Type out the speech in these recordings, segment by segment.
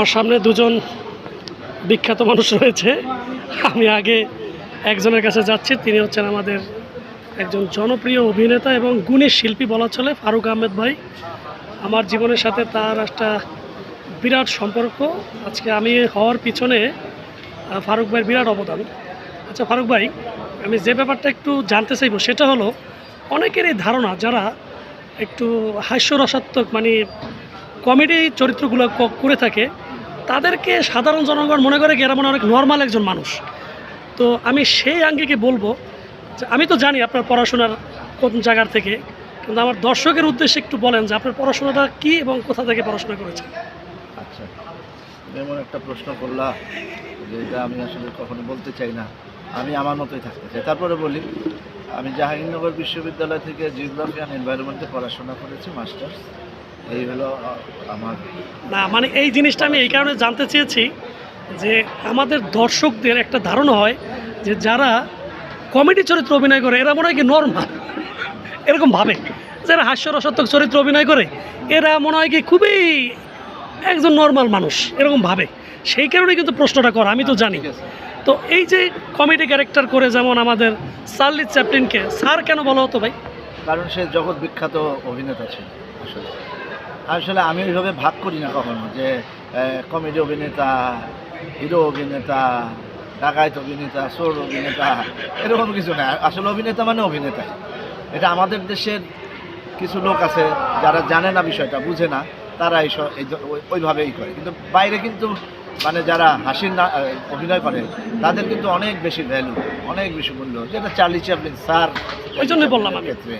আমার সামনে দুজন বিখ্যাত মানুষ রয়েছে। আমি আগে একজনের কাছে যাচ্ছি, তিনি হচ্ছেন আমাদের একজন জনপ্রিয় অভিনেতা এবং গুণের শিল্পী বলা চলে, ফারুক আহমেদ ভাই। আমার জীবনের সাথে তার একটা বিরাট সম্পর্ক। আজকে আমি হওয়ার পিছনে ফারুক ভাইয়ের বিরাট অবদান। আচ্ছা ফারুক ভাই, আমি যে ব্যাপারটা একটু জানতে চাইব, সেটা হলো, অনেকেরই ধারণা যারা একটু হাস্যরসাত্মক মানে কমেডি চরিত্রগুলো করে থাকে তাদেরকে সাধারণ জনগণ মনে করে কি এরা মনে অনেক নর্মাল একজন মানুষ। তো আমি সেই আঙ্গিকে বলব যে আমি তো জানি আপনার পড়াশোনার কোন জায়গার থেকে, কিন্তু আমার দর্শকের উদ্দেশ্যে একটু বলেন যে আপনার পড়াশোনাটা কী এবং কোথা থেকে পড়াশোনা করেছেন? আচ্ছা এমন একটা প্রশ্ন করলা, যে এটা আমি আসলে কখনো বলতে চাই না। আমি আমার মতোই থাকতে চাই। তারপরে বলি, আমি জাহাঙ্গীরনগর বিশ্ববিদ্যালয় থেকে জিওগ্রাফি অ্যান্ড এনভায়রনমেন্টে পড়াশোনা করেছি মাস্টার্স এই হলো আমার না মানে এই জিনিসটা আমি এই কারণে জানতে চেয়েছি যে আমাদের দর্শকদের একটা ধারণা হয় যে যারা কমেডি চরিত্র অভিনয় করে এরা মনে হয় কি নর্মাল এরকম ভাবে। যারা হাস্যরসাত্মক চরিত্র অভিনয় করে এরা মনে হয় কি খুবই একজন নর্মাল মানুষ এরকম ভাবে। সেই কারণে কিন্তু প্রশ্নটা করা আমি তো জানি। তো এই যে কমেডি ক্যারেক্টার করে যেমন আমাদের চার্লি চ্যাপলিনকে স্যার কেন বলা হতো ভাই? কারণ সে জগৎ বিখ্যাত অভিনেতা ছিল আসলে। আসলে আমি ওইভাবে ভাগ করি না কখনো যে কমেডি অভিনেতা হিরো অভিনেতা ডাকায়ত অভিনেতা সোর অভিনেতা এরকম কিছু না আসলে অভিনেতা মানে অভিনেতা এটা আমাদের দেশের কিছু লোক আছে যারা জানে না বিষয়টা বুঝে না তারা এইসব এই ওইভাবেই করে কিন্তু বাইরে কিন্তু মানে যারা হাসির না অভিনয় করে তাদের কিন্তু অনেক বেশি ভ্যালু অনেক বেশি মূল্য যেটা চার্লি চ্যাপলিন স্যার ওই জন্যই বললাম। ক্ষেত্রে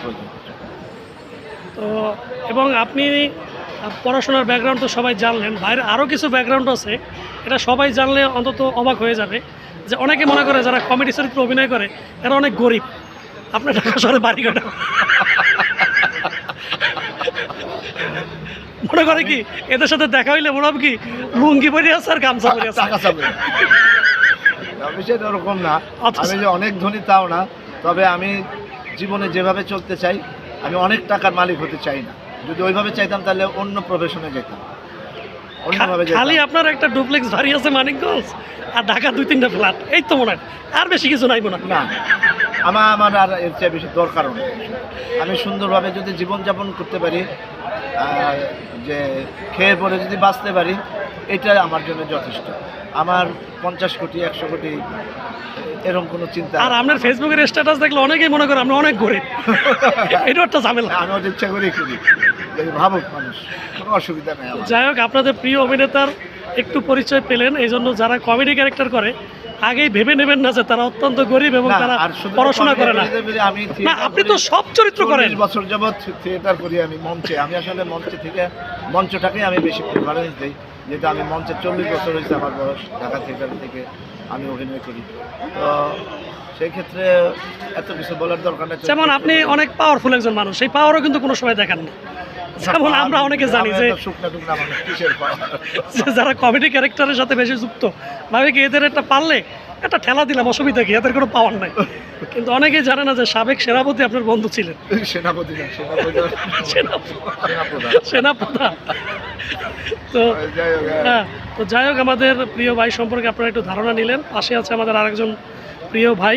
প্রয়োজন। তো এবং আপনি পড়াশোনার ব্যাকগ্রাউন্ড তো সবাই জানলেন। বাইরে আরও কিছু ব্যাকগ্রাউন্ড আছে এটা সবাই জানলে অন্তত অবাক হয়ে যাবে যে অনেকে মনে করে যারা কমেডি চরিত্র অভিনয় করে এরা অনেক গরিব। আপনার ঢাকা শহরে বাড়ি কাটা? মনে করে কি এদের সাথে দেখা হইলে মনে হবে কি লুঙ্গি পরে আছে আর গামছা পরে আছে। বিষয়টা ওরকম না। আচ্ছা। আমি যে অনেক ধনী তাও না তবে আমি জীবনে যেভাবে চলতে চাই আমি অনেক টাকার মালিক হতে চাই না। যদি ওইভাবে চাইতাম তাহলে অন্য প্রফেশনে যেতাম। অন্যভাবে খালি আপনার একটা ডুপ্লেক্স বাড়ি আছে মানিকগঞ্জ আর ঢাকা দুই তিনটা ফ্ল্যাট এই তো মনে হয়। আর বেশি কিছু নাই মনে না আমার আমার আর এর চেয়ে বেশি দরকারও নেই। আমি সুন্দরভাবে যদি জীবনযাপন করতে পারি আর যে খেয়ে পরে যদি বাঁচতে পারি এটা আমার জন্য যথেষ্ট। আমার পঞ্চাশ কোটি একশো কোটি এরকম কোনো চিন্তা আর আপনার ফেসবুকের স্ট্যাটাস দেখলে অনেকেই মনে করে আপনি অনেক গরিব। এটা একটা ঝামেলা। আমি ওটা ইচ্ছা করেই করি। যে ভাবুক মানুষ কোনো অসুবিধা নেই যাই হোক আপনাদের প্রিয় অভিনেতার একটু পরিচয় পেলেন এই জন্য যারা কমেডি ক্যারেক্টার করে আগেই ভেবে নেবেন না যে তারা অত্যন্ত গরিব এবং তারা পড়াশোনা করে না। আমি না আপনি তো সব চরিত্র করেন। বছর যাবৎ থিয়েটার করি আমি মঞ্চে। আমি আসলে মঞ্চে থেকে মঞ্চটাকে আমি বেশি প্রেফারেন্স দিই। যেহেতু আমি মঞ্চে চল্লিশ বছর হয়েছে আমার বয়স ঢাকা থিয়েটার থেকে আমি অভিনয় করি। তো সেই ক্ষেত্রে এত কিছু বলার দরকার নেই। যেমন আপনি অনেক পাওয়ারফুল একজন মানুষ সেই পাওয়ারও কিন্তু কোনো সময় দেখান না। যেমন আমরা অনেকে জানি? যে যারা কমেডি ক্যারেক্টারের সাথে বেশি যুক্ত ভাবে কি এদের একটা পারলে? একটা ঠেলা দিলাম অসুবিধা কি? এদের কোনো পাওয়ার নাই। কিন্তু অনেকেই জানে না যে সাবেক সেনাপতি আপনার বন্ধু ছিলেন। সেনাপতি না সেনাপ্রধান। তো হ্যাঁ। হ্যাঁ তো যাই হোক আমাদের প্রিয় ভাই সম্পর্কে আপনারা একটু ধারণা নিলেন। পাশে আছে আমাদের আরেকজন প্রিয় ভাই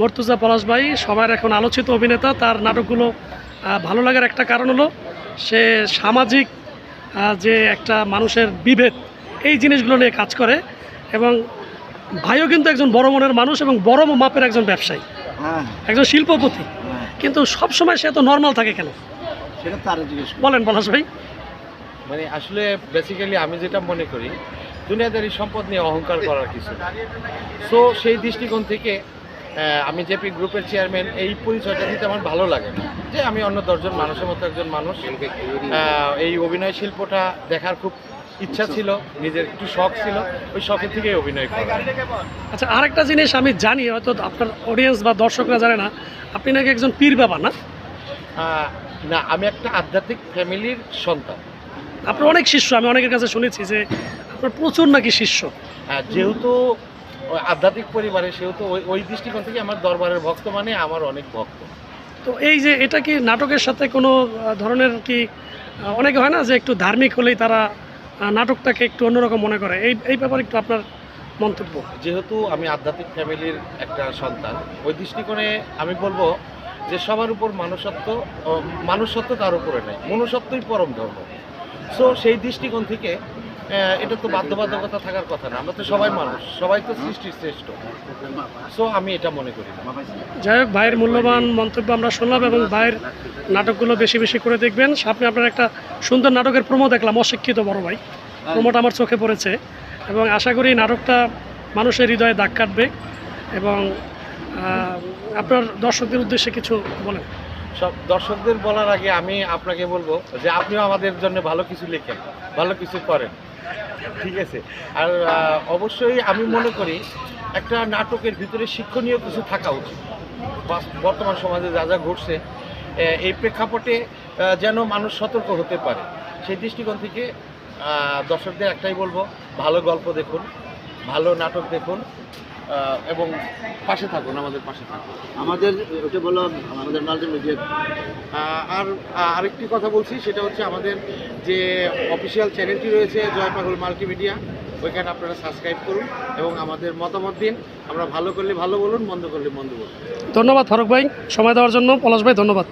মর্তুজা পলাশ ভাই। সবার এখন আলোচিত অভিনেতা তার নাটকগুলো ভালো লাগার একটা কারণ হলো সে সামাজিক যে একটা মানুষের বিভেদ এই জিনিসগুলো নিয়ে কাজ করে এবং ভাইও কিন্তু একজন বড় মনের মানুষ এবং বড় মাপের একজন ব্যবসায়ী। হ্যাঁ। একজন শিল্পপতি। হ্যাঁ। কিন্তু সবসময় সে তো নর্মাল থাকে কেন? সেটা তারা জিজ্ঞেস বলেন পলাশ ভাই। মানে আসলে বেসিক্যালি আমি যেটা মনে করি দুনিয়াদারি সম্পদ নিয়ে অহংকার করার কিছু সো সেই দৃষ্টিকোণ থেকে আমি জেপি গ্রুপের চেয়ারম্যান এই পরিচয়টা দিতে আমার ভালো লাগে না। যে আমি অন্য দশজন মানুষের মতো একজন মানুষ। এই অভিনয় শিল্পটা দেখার খুব ইচ্ছা ছিল নিজের একটু শখ ছিল ওই শখের থেকেই অভিনয় করা। আচ্ছা আরেকটা জিনিস আমি জানি হয়তো আপনার অডিয়েন্স বা দর্শকরা জানে না আপনি নাকি একজন পীর বাবা না? না আমি একটা আধ্যাত্মিক ফ্যামিলির সন্তান। আপনার অনেক শিষ্য আমি অনেকের কাছে শুনেছি যে আপনার প্রচুর নাকি শিষ্য। হ্যাঁ যেহেতু আধ্যাত্মিক পরিবারে সেহেতু ওই ওই দৃষ্টিকোণ থেকে আমার দরবারের ভক্ত মানে আমার অনেক ভক্ত। তো এই যে এটা কি নাটকের সাথে কোনো ধরনের কি অনেকে হয় না যে একটু ধার্মিক হলেই তারা নাটকটাকে একটু অন্যরকম মনে করে। এই এই ব্যাপারে একটু আপনার মন্তব্য। যেহেতু আমি আধ্যাত্মিক ফ্যামিলির একটা সন্তান, ওই দৃষ্টিকোণে আমি বলব যে সবার উপর মানুষত্ব মানুষত্ব তার উপরে নেই। মনুষ্যত্বই পরম ধর্ম। সো সেই দৃষ্টিকোণ থেকে এটা তো বাধ্যবাধকতা থাকার কথা না। আমরা তো সবাই মানুষ সবাই তো সৃষ্টির শ্রেষ্ঠ। সো আমি এটা মনে করি না। যাই হোক ভাইয়ের মূল্যবান মন্তব্য আমরা শুনলাম এবং ভাইয়ের নাটকগুলো বেশি বেশি করে দেখবেন। সামনে আপনার একটা সুন্দর নাটকের প্রমো দেখলাম অশিক্ষিত বড় ভাই। প্রমোটা আমার চোখে পড়েছে। এবং আশা করি নাটকটা মানুষের হৃদয়ে দাগ কাটবে এবং আপনার দর্শকদের উদ্দেশ্যে কিছু বলেন। সব দর্শকদের বলার আগে আমি আপনাকে বলব যে আপনিও আমাদের জন্য ভালো কিছু লেখেন ভালো কিছু করেন। ঠিক আছে। আর অবশ্যই আমি মনে করি একটা নাটকের ভিতরে শিক্ষণীয় কিছু থাকা উচিত। বর্তমান সমাজে যা যা ঘটছে এই প্রেক্ষাপটে যেন মানুষ সতর্ক হতে পারে। সেই দৃষ্টিকোণ থেকে দর্শকদের একটাই বলব, ভালো গল্প দেখুন, ভালো নাটক দেখুন এবং পাশে থাকুন আমাদের পাশে থাকুন। আমাদের ওটা বলো আমাদের মাল্টিমিডিয়া আর আরেকটি কথা বলছি সেটা হচ্ছে আমাদের যে অফিসিয়াল চ্যানেলটি রয়েছে জয় পাগল মাল্টিমিডিয়া ওইখানে আপনারা সাবস্ক্রাইব করুন এবং আমাদের মতামত দিন। আমরা ভালো করলে ভালো বলুন মন্দ করলে মন্দ বলুন। ধন্যবাদ ফারুক ভাই সময় দেওয়ার জন্য পলাশ ভাই ধন্যবাদ।